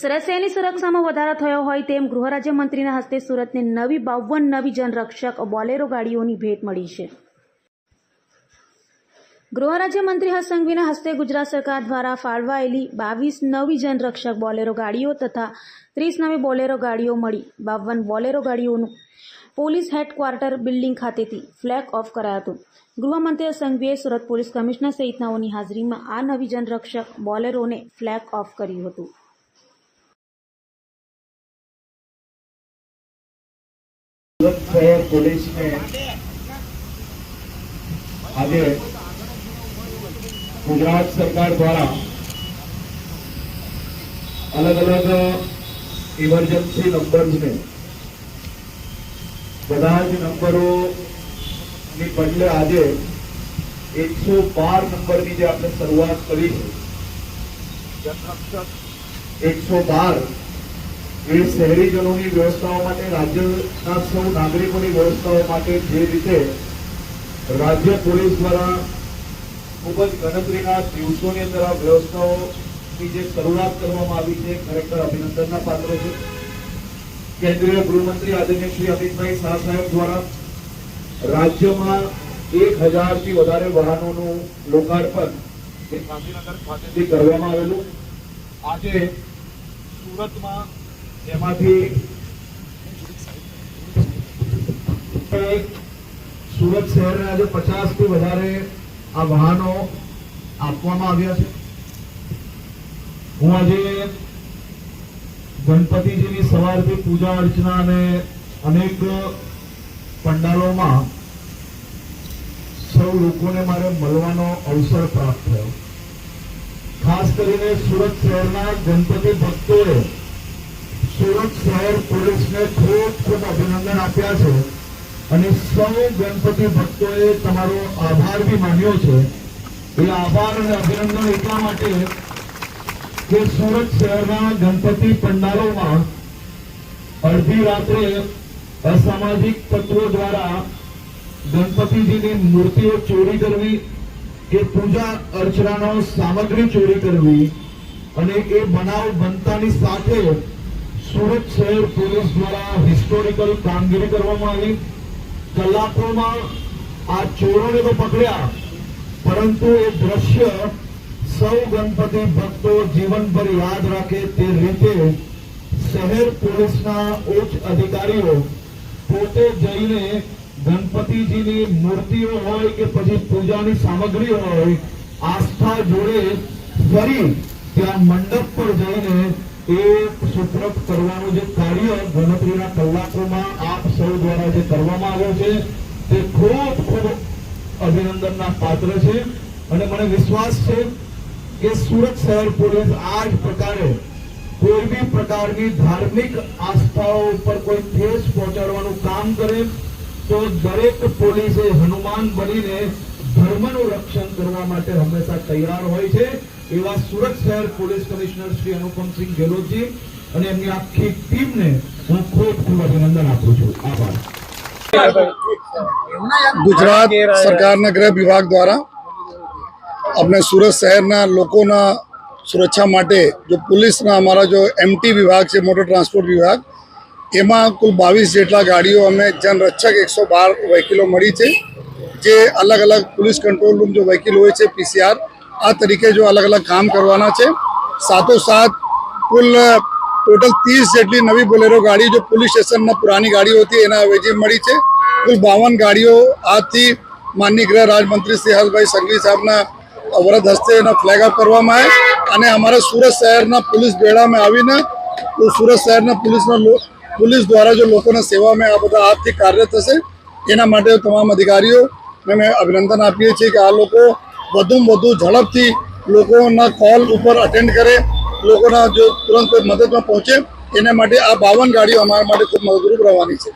સરસિયાની સુરક્ષામાં વધારો થયો હોય તેમ ગૃહ રાજ્યમંત્રીના હસ્તે સુરતને નવી બાવન નવી જનરક્ષક બોલેરો ગાડીઓની ભેટ મળી છે. ગૃહ રાજ્યમંત્રી હસંઘવીના હસ્તે ગુજરાત સરકાર દ્વારા ફાળવાયેલી બાવીસ નવી જનરક્ષક બોલેરો ગાડીઓ તથા ત્રીસ નવી બોલેરો ગાડીઓ મળી. બાવન બોલેરો ગાડીઓનું પોલીસ હેડક્વાર્ટર બિલ્ડિંગ ખાતેથી ફ્લેગ ઓફ કરાયું હતું. ગૃહમંત્રી સંઘવીએ સુરત પોલીસ કમિશનર સહિતનાઓની હાજરીમાં આ નવી જનરક્ષક બોલેરોને ફ્લેગ ઓફ કર્યું હતું. આજે ગુજરાત સરકાર દ્વારા અલગ અલગ ઇમરજન્સી નંબર્સને બધા જ નંબરોની બદલે આજે એકસો બાર નંબરની જે આપણે શરૂઆત કરી છે, એકસો બાર એ શહેરીજનોની વ્યવસ્થાઓ માટે, રાજ્યના સૌ નાગરિકોની વ્યવસ્થાઓ માટે જે રીતે રાજ્ય પોલીસ દ્વારા ખૂબ જ ગણતરીના દિવસોની અંદર આ વ્યવસ્થાઓની જે શરૂઆત કરવામાં આવી છે, ખરેખર અભિનંદનના પાત્ર છે. કેન્દ્રીય ગૃહમંત્રી આદરણીય શ્રી અમિતભાઈ શાહ સાહેબ દ્વારા રાજ્યમાં એક હજારથી વધારે વાહનોનું લોકાર્પણ ગાંધીનગર ખાતેથી કરવામાં આવેલું. આજે સુરતમાં એમાંથી સુરત શહેરને આજે પચાસથી વધારે આ વાહનો આપવામાં આવ્યા છે. હું આજે ગણપતિજીની સવારથી પૂજા અર્ચના અને અનેક પંડાલોમાં સૌ લોકોને મારે મળવાનો અવસર પ્રાપ્ત થયો. ખાસ કરીને સુરત શહેરના ગણપતિ ભક્તોએ સુરત શહેર પોલીસને ખૂબ ખૂબ અભિનંદન આપ્યા છે અને સૌ ગણપતિ ભક્તોએ તમારો આભાર બી માન્યો છે. એ આભાર અને અભિનંદન એટલા માટે કે સુરત શહેરના ગણપતિ પંડાલોમાં અડધી રાત્રે અસામાજિક તત્વો દ્વારા ગણપતિજીની મૂર્તિઓ ચોરી કરવી, કે પૂજા અર્ચનાનો સામગ્રી ચોરી કરવી અને એ બનાવ બનતાની સાથે સુરત શહેર પોલીસ દ્વારા હિસ્ટોરિકલ કામગીરી કરવામાં આવી. કલાકોમાં આ ચોરોને તો પકડ્યા, પરંતુ એ દ્રશ્ય સૌ ગણપતિ ભક્તો જીવનભર યાદ રાખે તે રીતે શહેર પોલીસના ઉચ્ચ અધિકારીઓ પોતે જઈને ગણપતિજીની મૂર્તિઓ હોય કે પછી પૂજાની સામગ્રી હોય, આસ્થા જોડે ફરી ત્યાં મંડપ પર જઈને એ સુપ્રત કરવાનું જે કાર્ય ગણતરીના કલાકોમાં આપ સૌ દ્વારા જે કરવામાં આવ્યો છે, તે ખૂબ ખૂબ અભિનંદનના પાત્ર છે. અને મને વિશ્વાસ છે કે સુરત શહેર પોલીસ આ જ પ્રકારે કોઈ બી પ્રકારની ધાર્મિક આસ્થાઓ ઉપર કોઈ ઠેસ પહોંચાડવાનું કામ કરે, તો દરેક પોલીસે હનુમાન બનીને ધર્મનું રક્ષણ કરવા માટે હંમેશા તૈયાર હોય છે. એવા સુરત શહેર પોલીસ કમિશનર શ્રી અનુપમસિંહ ગેહલોતજી અને એમની આખી ટીમને હું ખૂબ ખૂબ અભિનંદન આપું છું. આભાર. ગુજરાત સરકારના ગૃહ વિભાગ દ્વારા આપણે સુરત શહેરના લોકોના સુરક્ષા માટે જો પોલીસના અમારા જો એમટી વિભાગ છે, મોટર ટ્રાન્સપોર્ટ વિભાગ, એમાં કુલ બાવીસ જેટલા ગાડીઓ અમે જનરક્ષક એકસો બાર વહીકલો મળી છે. જે અલગ અલગ પોલીસ કંટ્રોલ રૂમ જો વહીકલ હોય છે પીસીઆર આ તરીકે જો અલગ અલગ કામ કરવાના છે. સાથોસાથ કુલ ટોટલ ત્રીસ જેટલી નવી બોલેરો ગાડી જો પોલીસ સ્ટેશનના પુરાની ગાડીઓ હતી, એના અવેજી મળી છે. કુલ બાવન ગાડીઓ આજથી માનની ગૃહ રાજમંત્રી શ્રી હર્ષભાઈ સંઘવી સાહેબના વરદ હસ્તે એનો ફ્લેગ અપ કરવામાં આવે અને અમારા સુરત શહેરના પોલીસ બેડામાં આવીને સુરત શહેરના પોલીસના પોલીસ દ્વારા જો લોકોના સેવામાં આ બધા આજથી કાર્ય થશે, એના માટે તમામ અધિકારીઓ અમે અભિનંદન આપીએ છીએ કે આ લોકો વધુમાં વધુ ઝડપથી લોકોના કોલ ઉપર અટેન્ડ કરે, લોકોના જો તુરંત કોઈ મદદમાં પહોંચે, એના માટે આ બાવન ગાડીઓ અમારા માટે ખૂબ મદદરૂપ રહેવાની છે.